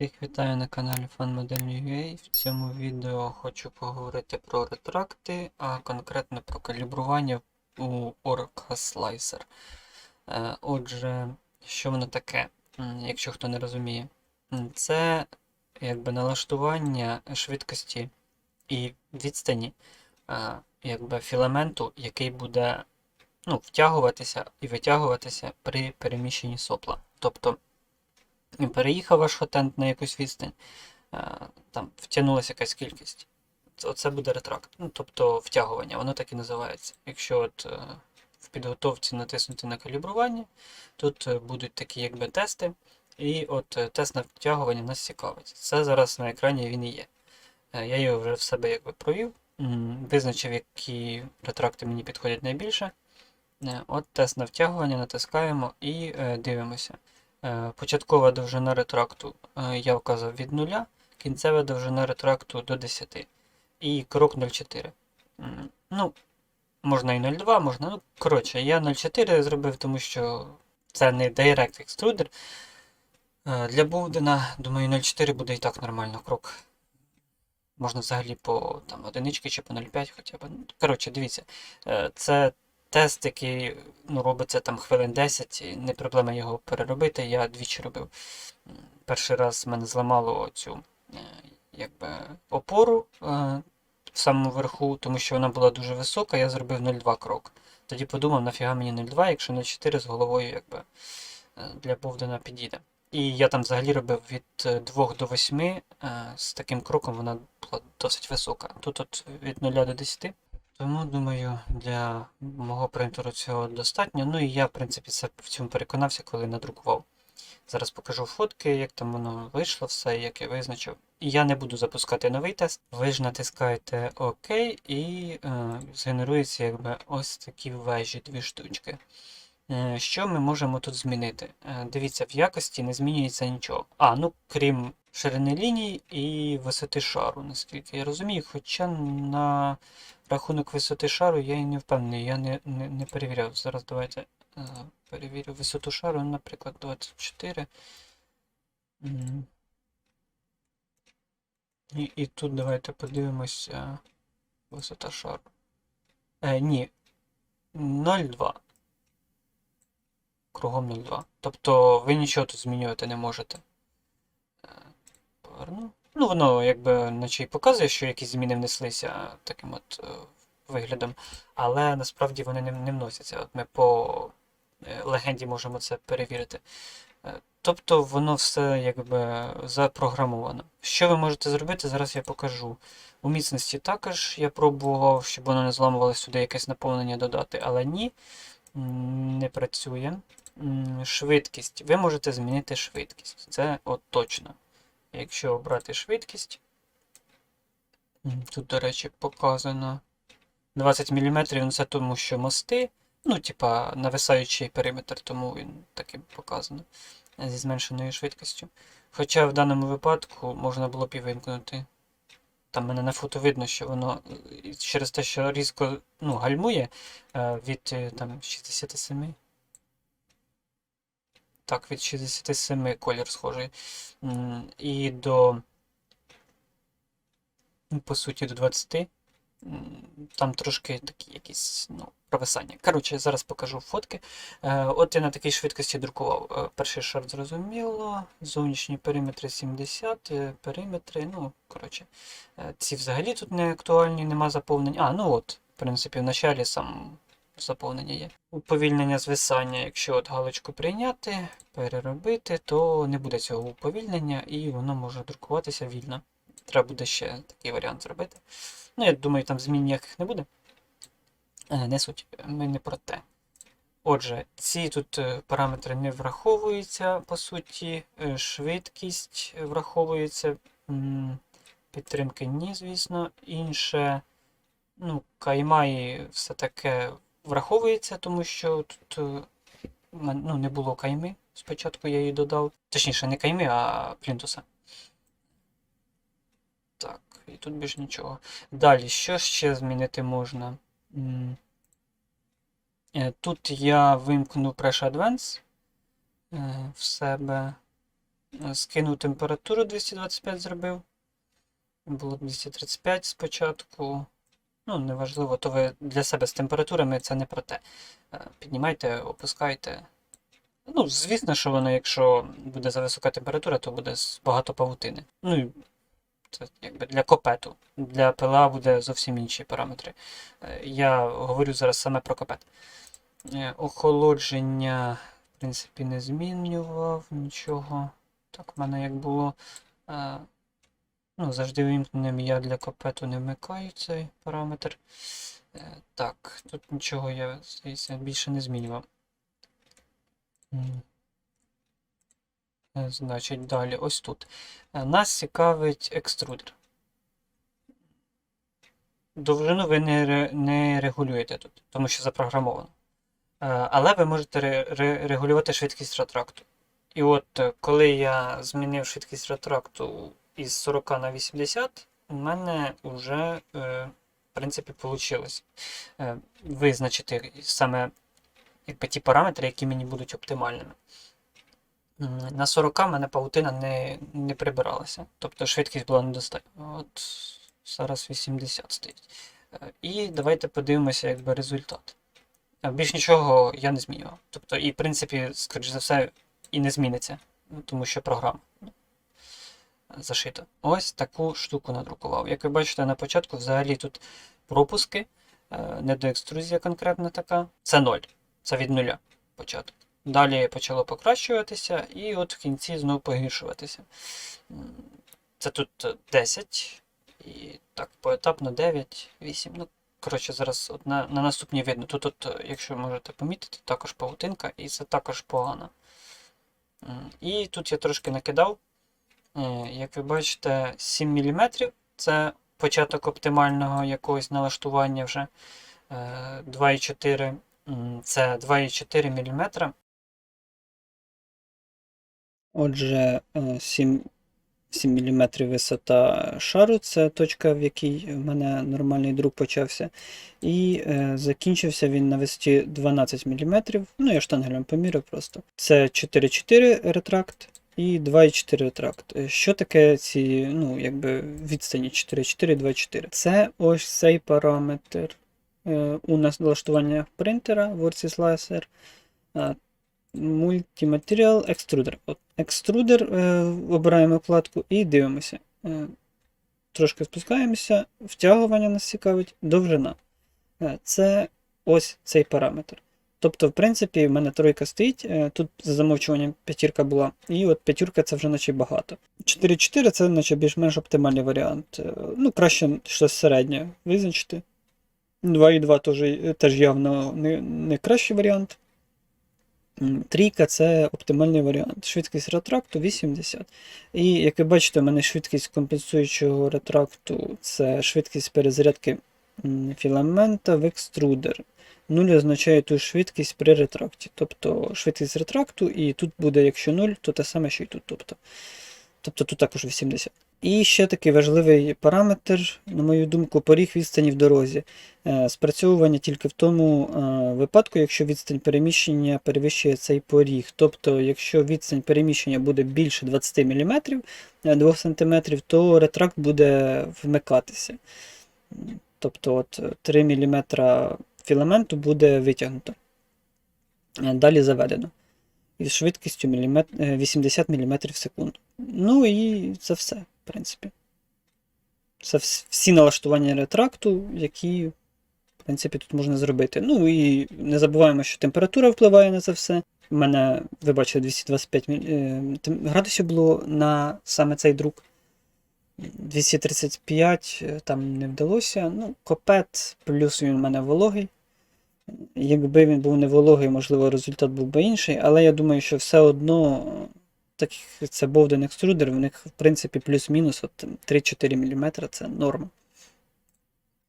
Всіх вітаю на каналі FanModel.ua. В цьому відео хочу поговорити про ретракти, а конкретно про калібрування у Orca Slicer. Е, Отже, що воно таке, якщо хто не розуміє, це якби налаштування швидкості і відстані е, якби філаменту, який буде ну, втягуватися і витягуватися при переміщенні сопла. Тобто переїхав ваш хотент на якусь відстань, е, там втягнулася якась кількість. Оце буде ретракт. Ну, тобто втягування, воно так і називається. Якщо от е, в підготовці натиснути на калібрування, тут е, будуть такі якби тести, і от тест на втягування нас цікавить. Це зараз на екрані він і є. Я його вже в себе якби провів, визначив, які ретракти мені підходять найбільше. От тест на втягування натискаємо і дивимося. Е, Початкова довжина ретракту е, я вказав від 0, кінцева довжина ретракту до 10. І крок 0,4. Ну, можна і 0,2, можна. Ну, коротше, я 0,4 зробив, тому що це не Direct Extruder. Е, Для Бовдена, думаю, 0,4 буде і так нормально крок. Можна взагалі по там, одинички чи по 0,5 хоча б. Ну, Коротше, дивіться. Це тест, який ну, робиться там хвилин 10, і не проблема його переробити. Я двічі робив. Перший раз мене зламало цю е, якби, опору е, в самому верху, тому що вона була дуже висока, я зробив 0,2 крок. Тоді подумав, нафіга мені 0,2, якщо 0,4 з головою якби, е, для Бовдена підійде. І я там взагалі робив від 2 до 8, е, з таким кроком вона була досить висока. Тут от від 0 до 10. Тому, думаю, для мого принтеру цього достатньо. Ну і я, в принципі, це в цьому переконався, коли надрукував. Зараз покажу фотки, як там воно вийшло, все, як я визначив. Я не буду запускати новий тест. Ви ж натискаєте ОК і е, згенерується якби ось такі вежі, дві штучки. Е, Що ми можемо тут змінити? Е, Дивіться, в якості не змінюється нічого. А, ну крім ширини ліній і висоти шару, наскільки я розумію. Хоча на рахунок висоти шару я і не впевнений, я не, не, не перевіряв. Зараз давайте е, перевірю висоту шару, наприклад, 24. І, і тут давайте подивимося висота шару. Е, ні. 0,2. Кругом 0,2. Тобто ви нічого тут змінювати не можете. Е, Поверну. Ну, воно якби наче й показує, що якісь зміни внеслися таким от е, виглядом, але насправді вони не, не вносяться. От ми по е, легенді можемо це перевірити. Тобто воно все якби запрограмовано. Що ви можете зробити, зараз я покажу. У міцності також я пробував, щоб воно не зламувалося сюди якесь наповнення додати, але ні, не працює. Швидкість. Ви можете змінити швидкість. Це от точно. Якщо обрати швидкість, тут, до речі, показано 20 мм, це тому, що мости, ну, типа, нависаючий периметр, тому він таким показано зі зменшеною швидкістю. Хоча в даному випадку можна було б і вимкнути. Там мене на фото видно, що воно е, через те, що різко ну, гальмує е, від е, там, 67. Так, від 67 колір схожий. І до, ну, по суті, до 20. Там трошки такі якісь ну, провисання. Коротше, зараз покажу фотки. Е, От я на такій швидкості друкував. Е, Перший шар зрозуміло, зовнішні периметри 70, е, периметри, ну, коротше, ці взагалі тут не актуальні, нема заповнень. А, ну от, в принципі, в началі сам заповнення є. Уповільнення звисання, якщо от галочку прийняти, переробити, то не буде цього уповільнення і воно може друкуватися вільно. Треба буде ще такий варіант зробити. Ну, я думаю, там змін ніяких не буде. Е, Не суть, ми не про те. Отже, ці тут е, параметри не враховуються, по суті, е, швидкість враховується, підтримки ні, звісно. Інше, ну, кайма все таке враховується, тому що тут е, ну, не було кайми. Спочатку я її додав. Точніше, не кайми, а плінтуса. Так, і тут більше нічого. Далі, що ще змінити можна? Е, Тут я вимкну Pressure Advance е, в себе. Скинув температуру 225 зробив. Було 235 спочатку. Ну, неважливо, то ви для себе з температурами це не про те. Е, Піднімайте, опускайте. Ну, звісно, що воно, якщо буде за висока температура, то буде багато павутини. Ну, це якби для копету. Для ПЛА буде зовсім інші параметри. Е, Я говорю зараз саме про копет. Е, Охолодження, в принципі, не змінював нічого. Так, в мене як було. Ну, завжди вимкненим я для копету не вмикаю цей параметр. Е, Так, тут нічого я здається, більше не змінював. Е, Значить, далі, ось тут. Е, Нас цікавить екструдер. Довжину ви не, не регулюєте тут, тому що запрограмовано. Але ви можете ре- ре- регулювати швидкість ретракту. І от коли я змінив швидкість ретракту із 40 на 80, у мене вже, е, в принципі, вийшло визначити саме ті параметри, які мені будуть оптимальними. На 40 в мене паутина не, не прибиралася, тобто швидкість була недостатня. От зараз 80 стоїть. Е, І давайте подивимося, якби результат. Е, Більш нічого я не змінював. Тобто, і в принципі, скоріш за все, і не зміниться, тому що програма зашита. Ось таку штуку надрукував. Як ви бачите, на початку взагалі тут пропуски, е, недоекструзія конкретна така. Це 0. Це від нуля початок. Далі почало покращуватися, і от в кінці знову погіршуватися. Це тут е, 10, і так, поетапно 9, 8. Ну, коротше, зараз от на, на наступній видно. Тут, от, якщо можете помітити, також павутинка, і це також погано. І тут я трошки накидав. Е, Як ви бачите, 7 мм це початок оптимального якогось налаштування вже. Е, 2,4 це 2,4 мм. Отже, 7, 7 мм висота шару це точка, в якій в мене нормальний друк почався. І е, закінчився він на висоті 12 мм. Ну, я штангелем поміряв просто. Це 4,4 ретракт і 2,4 ретракт. Е, Що таке ці ну, якби відстані 4,4 2,4? Це ось цей параметр е, у нас налаштування принтера Wordsys Slicer. Е, Extruder. От, Extruder е, обираємо вкладку і дивимося. Трошки спускаємося, втягування нас цікавить, довжина. Це ось цей параметр. Тобто, в принципі, в мене тройка стоїть, е, тут за замовчуванням п'ятірка була, і от п'ятірка це вже наче багато. 4,4 це наче більш-менш оптимальний варіант. Е, Ну, краще щось середнє визначити. 2,2 теж, е, теж явно не, не кращий варіант. Трійка це оптимальний варіант. Швидкість ретракту 80. І як ви бачите, у мене швидкість компенсуючого ретракту це швидкість перезарядки філамента в екструдер. Нуль означає ту швидкість при ретракті. Тобто швидкість ретракту, і тут буде, якщо 0, то те саме, що і тут. Тобто, тобто тут також 80. І ще такий важливий параметр, на мою думку, поріг відстані в дорозі. Е, Спрацьовування тільки в тому е, випадку, якщо відстань переміщення перевищує цей поріг. Тобто, якщо відстань переміщення буде більше 20 мм, 2 см, то ретракт буде вмикатися. Тобто от, е, 3 мм філаменту буде витягнуто. Е, Далі заведено. Із швидкістю е, 80 мм в секунду. Ну і це все, в принципі. Це всі налаштування ретракту, які, в принципі, тут можна зробити. Ну і не забуваємо, що температура впливає на це все. У мене, ви бачите, 225 міль- е, градусів було на саме цей друк. 235 е, там не вдалося. Ну, копет, плюс він у мене вологий. Якби він був не вологий, можливо, результат був би інший, але я думаю, що все одно, е, так це Bowden екструдер, в них, в принципі, плюс-мінус от 3-4 мм це норма.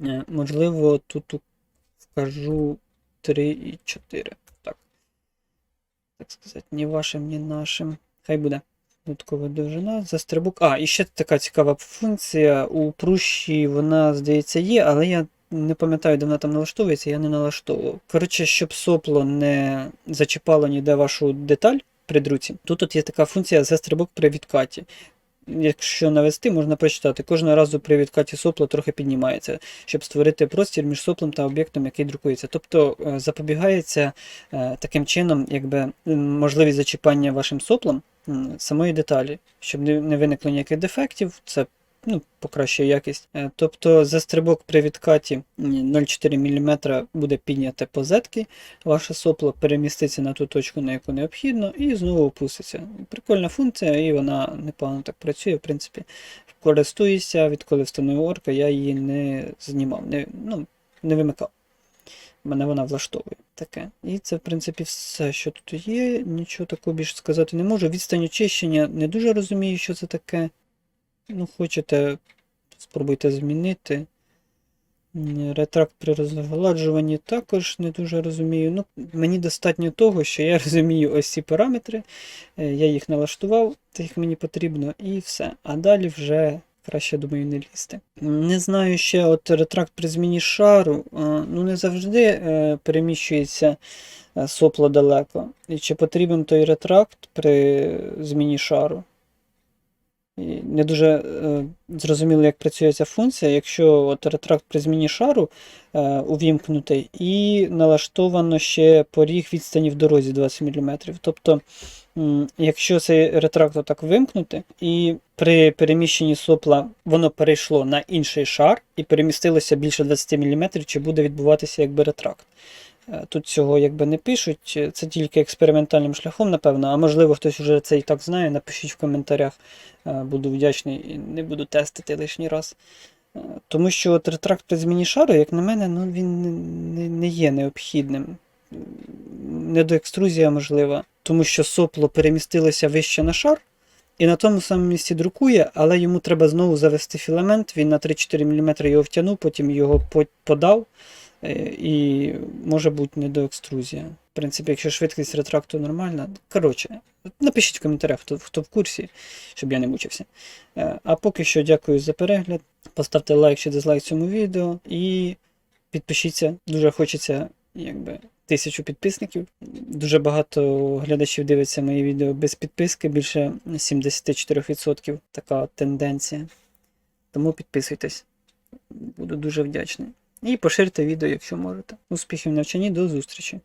Е, Можливо, тут вкажу 3,4. Так. Так сказати, ні вашим, ні нашим. Хай буде. Додаткова довжина, застрибок. А, і ще така цікава функція. У прущі вона, здається, є, але я не пам'ятаю, де вона там налаштовується, я не налаштовував. Коротше, щоб сопло не зачіпало ніде вашу деталь при друці. Тут от є така функція за стрибок при відкаті. Якщо навести, можна прочитати. Кожного разу при відкаті сопла трохи піднімається, щоб створити простір між соплом та об'єктом, який друкується. Тобто е, запобігається е, таким чином, якби можливість зачіпання вашим соплом самої деталі, щоб не, виникло ніяких дефектів. Це ну, покращує якість. Е, Тобто за стрибок при відкаті 0,4 мм буде підняте по зетки, ваше сопло переміститься на ту точку, на яку необхідно, і знову опуститься. Прикольна функція, і вона непогано так працює. В принципі, користуюся, відколи встановив орка, я її не знімав, не, ну, не вимикав. Мене вона влаштовує таке. І це, в принципі, все, що тут є. Нічого такого більше сказати не можу. Відстань очищення не дуже розумію, що це таке. Ну, хочете, спробуйте змінити. Ретракт при розгладжуванні також не дуже розумію. Ну, мені достатньо того, що я розумію ось ці параметри. е, Я їх налаштував, так мені потрібно, і все. А далі вже краще, думаю, не лізти. Не знаю ще, от ретракт при зміні шару, ну не завжди е, переміщується е, сопло далеко. І чи потрібен той ретракт при зміні шару? Не дуже е, зрозуміло, як працює ця функція. Якщо от ретракт при зміні шару е, увімкнутий і налаштовано ще поріг відстані в дорозі 20 мм. Тобто, якщо цей ретракт отак вимкнути, і при переміщенні сопла воно перейшло на інший шар і перемістилося більше 20 мм, чи буде відбуватися якби ретракт. Е, Тут цього якби не пишуть, е, це тільки експериментальним шляхом, напевно, а можливо хтось вже це і так знає. Напишіть в коментарях, Е, буду вдячний і не буду тестити лишній раз. Тому що от ретракт при зміні шару, як на мене, ну, він не, не, є необхідним. Недоекструзія можлива, тому що сопло перемістилося вище на шар, і на тому самому місці друкує, але йому треба знову завести філамент, він на 3-4 мм його втягнув, потім його подав, і може бути недоекструзія. В принципі, якщо швидкість ретракту нормальна. Коротше, напишіть в коментарях, хто, хто в курсі, щоб я не мучився. Е, А поки що дякую за перегляд. Поставте лайк чи дизлайк цьому відео і підпишіться. Дуже хочеться, якби. Тисячу підписників. Дуже багато глядачів дивиться мої відео без підписки, більше 74% така тенденція. Тому підписуйтесь. Буду дуже вдячний. І поширте відео, якщо можете. Успіхів в навчанні, до зустрічі!